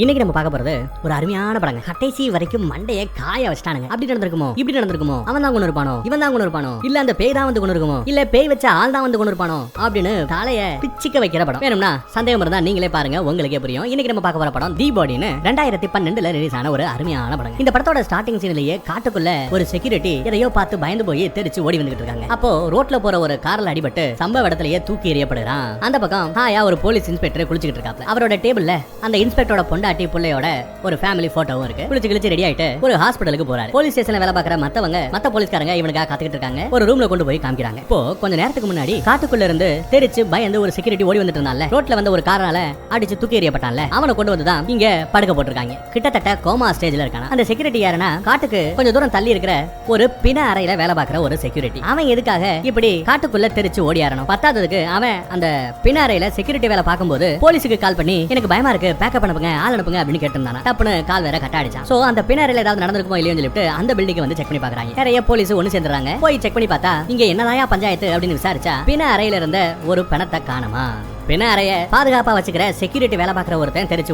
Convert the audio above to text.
இன்னைக்கு நம்ம பார்க்க போறது ஒரு அருமையான படங்க. கடைசி வரைக்கும் மண்டைய காய வச்சிட்டானுங்க. அப்படி நடந்திருக்குமோ? இப்படி நடந்திருக்குமோ? அவன் தான் கொண்டு இருப்பானோ இவன் தான் கொண்டு இருப்பானோ இல்ல அந்த பேய் தான் வந்து கொண்டு இருக்குமோ இல்ல பேய் வச்ச ஆள் தான் வந்து கொண்டு இருப்பானோ அப்படின்னு தலைய பிச்சுக்க வைக்கிற படம். வேணும்னா சந்தேகம் இருந்தா நீங்களே பாருங்க உங்களுக்கே புரியும். இன்னைக்கு நம்ம பார்க்க போற படம் தீபாவளின்னு ரெண்டாயிரத்தி பன்னெண்டுல ரிலீஸ் ஆன ஒரு அருமையான படம். இந்த படத்தோட ஸ்டார்டிங் சீன்லயே காட்டுக்குள்ள ஒரு செக்யூரிட்டி எதையோ பார்த்து பயந்து போய் தெரிச்சு ஓடி வந்துகிட்டு இருக்காங்க. அப்போ ரோட்ல போற ஒரு கார்ல அடிபட்டு சம்பவ இடத்துலயே தூக்கி எறியப்படுறான். அந்த பக்கம் ஹாயா ஒரு போலீஸ் இன்ஸ்பெக்டர் குளிச்சுக்கிட்டு இருக்காப்ல. அவரோட டேபிள்ல அந்த இன்ஸ்பெக்டரோட பொண்டாட்டி பிள்ளையோட ஒரு ஃபேமிலி போட்டோவும் இருக்கு. குளிச்சு கிழிச்சு ரெடி ஆயிட்டு ஒரு ஹாஸ்பிட்டலுக்கு போறாரு. போலீஸ் ஸ்டேஷன்ல வேலை பாக்குற மத்தவங்க மத்த போலீஸ்காரங்க இவனுக்காக காத்துக்கிட்டு இருக்காங்க. ஒரு ரூம்ல கொண்டு போய் காமிக்கிறாங்க. இப்போ கொஞ்ச நேரத்துக்கு முன்னாடி காட்டுக்குள்ள இருந்து தெரிச்சு பயந்து ஒரு செக்யூரிட்டி ஓடி வந்துட்டு இருந்தால ரோட்ல வந்த ஒரு காரால அடிச்சு தூக்கி எறியப்பட்டான்ல. அவனை கொண்டு வந்து தான் இங்க படுக்க போட்டிருக்காங்க. கிட்டத்தட்ட கோமா ஸ்டேஜ்ல இருக்கான். அந்த செக்யூரிட்டி யாருன்னா காட்டுக்கு கொஞ்சம் தூரம் தள்ளி இருக்கிற ஒரு பிண அறையில வேலை பார்க்குற ஒரு செக்யூரிட்டி அவன் எதுக்காக இப்படி காட்டுக்குள்ள தெரிச்சு ஓடியாரணும் பத்தாததுக்கு அவன் அந்த பிண அறையில செக்யூரிட்டி வேலை பார்க்கும்போது போலீஸுக்கு கால் பண்ணி எனக்கு பயமா இருக்கு. பேக்கப் அனுப்புங்க. ஆள் அனுப்புங்க அப்படின்னு கேட்டிருந்தானா. டப்புனு கால் வேற கட்ட சோ அந்த பின்னரில் ஏதாவது நடந்திருக்குமோ இல்லையோன்னு சொல்லிட்டு அந்த பில்டிங் வந்து செக் பண்ணி பாக்குறாங்க நிறைய போலீஸ் ஒண்ணு சேர்ந்துறாங்க போய் செக் பண்ணி பார்த்தா இங்க என்னதாயா பஞ்சாயத்து அப்படின்னு விசாரிச்சா பிண அறையில இருந்த ஒரு பணத்தை காணுமா? பிண அறைய பாதுகாப்பா வச்சுக்கிற செக்யூரிட்டி வேலை பார்க்குற ஒருத்தன் தெரிச்சு